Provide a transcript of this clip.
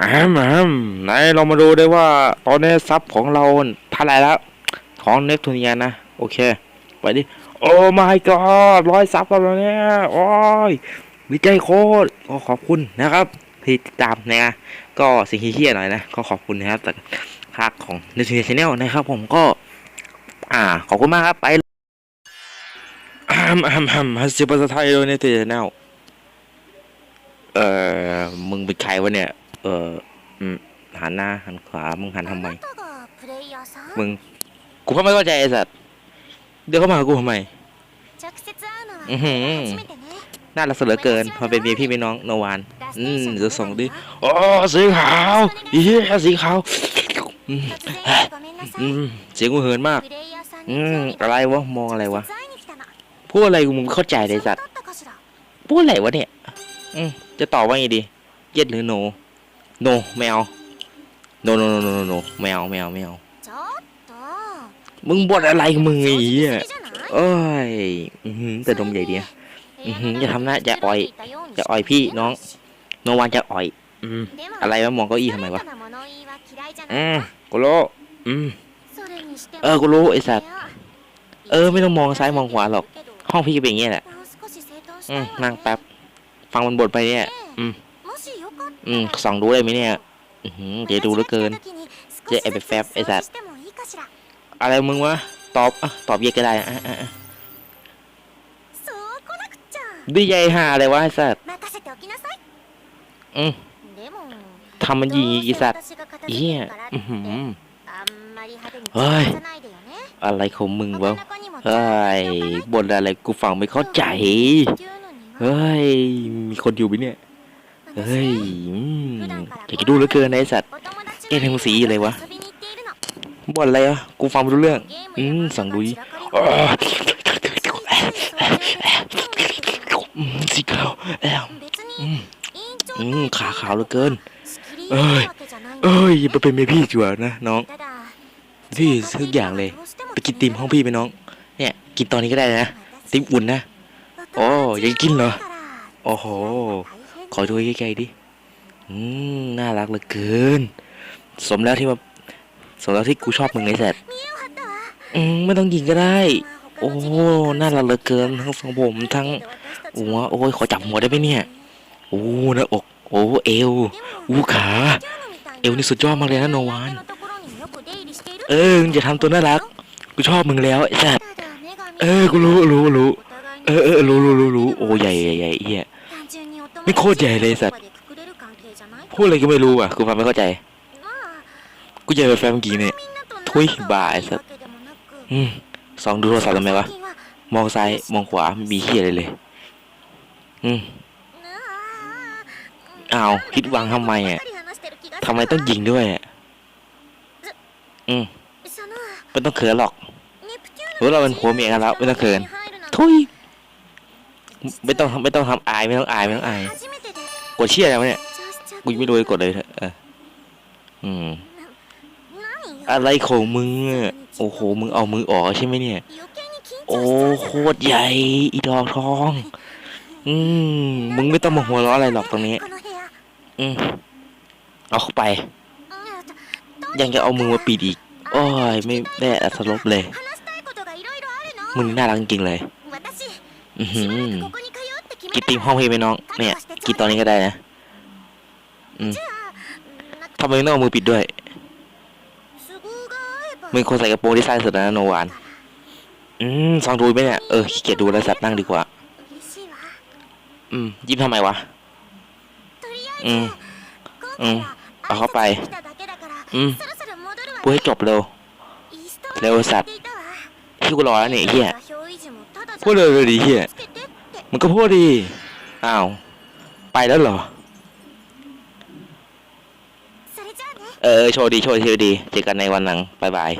แอมแอมไหนเรามาดูได้ว่าตอนนี้ซับของเราเท่าไรแล้ว ของเนปทูเนียนะ โอเค ไปดิ โอ้ my god ร้อยซับแล้วเนี่ย โอ้ยวิจัยโคตรก็ขอบคุณนะครับที่ติดตามนะ ก็สิ่งที่เฮี้ยหน่อยนะ ก็ขอบคุณนะครับจากภาคของเนปทูเนียชาแนลนะครับ ผมก็ อ่า ขอบคุณมากครับ ไปอ่ามอ่ามอ่ามฮัสซิภาษาไทยโดยเนปทูเนียชาแนลเอ่อ มึงเป็นใครวะเนี่ย เอออืมหันหน้าหันขวา มึงหันทำไม มึง กูก็ไม่เข้าใจไอ้สัตว์ เดี๋ยวเข้ามาหากูทำไม อื้อหือน่ารักเสือเหลือเกินมาเป็นเมียพี่เป็นน้องโนวาน อืมจะส่งดิโอ้สีขาวอีเหี้ยสีขาวอืมอืมเสียงกูเหินมาก อืมอะไรวะ มองอะไรวะ พูดอะไรกูมึงไม่เข้าใจเลยสัตว์ พูดอะไรวะเนี่ย อืมจะตอบว่าไงดี เย็ดหรือโน โนไม่เอาโนโนโนโนโนโนไม่เอาไม่เอาไม่เอามึงบ่นอะไรของมึงไอ้เหี้ยเอ้ยอือหือแต่ดมใหญ่ดีนะอื้อหืออย่าทำหน้าอย่าอ่อยอย่าอ่อยพี่น้องโนวันจะอ่อยอืมอะไรวะมองเก้าอี้ทำไมวะอืมกูรู้อืมเออกูรู้ไอ้สัตว์เออไม่ต้องมองซ้ายมองขวาหรอก ห้องพี่ก็เป็นอย่างเงี้ยแหละอืมนั่งแป๊บฟังมันบ่นไปเนี่ยอืม อืมส่องดูได้ไหมเนี่ย อือหือเดี๋ยวดูเหลือเกิน เจ๊ไอ้ไปแฟบไอ้สัตว์อะไรมึงวะ ตอบอะตอบเยอะก็ได้อะอะอะดีใจหาอะไรวะไอ้สัตว์อืมทำมันยิงอีสัตว์เหี้ยอือหือเฮ้ย อะไรของมึงวะ เฮ้ยบ่นอะไรกูฟังไม่เข้าใจ เฮ้ย มีคนอยู่ไหมเนี่ย เฮ้ยอืมอยากจะดูเหลือเกินนะไอ้สัตว์แกทำสีอะไรวะบ่นอะไรอะกูฟังไม่รู้เรื่อง อืมสั่งดูดิอ้าวอืมสีขาวแอมอืมอืมขาขาวเหลือเกิน เอ้ย เอ้ยอย่าไปเป็นเมียพี่จีกว่านะน้อง พี่ทุกอย่างเลย ไปกินติมห้องพี่ไหมน้อง เนี่ย กินตอนนี้ก็ได้นะติมอุ่นนะ โอ้ยังกินเหรอ โอ้โห ขอดูใกล้ๆดิอืมน่ารักเหลือเกิน สมแล้วที่มาสมแล้วที่กูชอบมึงไอ้แสบอืมไม่ต้องยิงก็ได้ โอ้น่ารักเหลือเกินทั้งทรงผมทั้งหัวโอ้ยขอจับหัวได้ไหมเนี่ย โอ้หน้าอก โอ้เอวอู้ขา เอวนี่สุดยอดมากเลยนะโนวานเอออย่าทำตัวน่ารัก กูชอบมึงแล้วไอ้แสบเออ กูรู้รู้รู้ เออเออรู้รู้รู้รู้โอ้ใหญ่ใหญ่ใหญ่เหี้ย ไม่โคตรใหญ่เลยสัตว์พูดอะไรก็ไม่รู้อะกูฟังไม่เข้าใจกูเจอแฟนเมื่อกี้เนี่ยทุยบ่าไอ้สัสอืมสองดูโทรศัพท์ทำไมวะมองซ้ายมองขวาไม่มีเหี้ยอะไรเลย อืมอ้าวคิดวางทำไมอะทำไมต้องยิงด้วยอะอืมไม่ต้องเขินหรอกรู้เราเป็นผัวเมียกันแล้วไม่ต้องเขินทุยไม่ต้องไม่ต้องทำอายไม่ต้องอายไม่ต้องอาย กดเชี่ยอะไรวะเนี่ยกูยังไม่รู้เลยกดเลยเถอะเอออืมอะไรของมึงอะโอ้โห มึงเอามือออกใช่ไหมเนี่ย โอ้โคตรใหญ่ อีดอกทอง อืม มึงไม่ต้องมาหัวเราะอะไรหรอกตรงนี้ อืม เอาเข้าไป ยังจะเอามือมาปิดอีก โอ้ย ไม่ได้อัศรบเลย มึงน่ารักจริงๆเลย อือหือ กินติมห้องพี่ไหมน้อง เนี่ย กินตอนนี้ก็ได้นะ อืมทำไมต้องเอามือปิดด้วยมึงคนใส่กระโปรงที่สั้นสุดนะโนวาน อืมฟังดูไหมเนี่ย เออขี้เกียจดูแล้วสัตว์นั่งดีกว่า อืม ยิ้มทำไมวะ อืม อืม เอาเข้าไป อืมพูดให้จบเร็ว เร็วสัตว์ที่กูรอแล้วเนี่ยเฮียพูดเร็วเลยดิเฮีย มันก็พูดดีอ้าวไปแล้วเหรอ เออโชว์ดีโชว์ดีโชว์ดีเจอกันในวันหลังบายบาย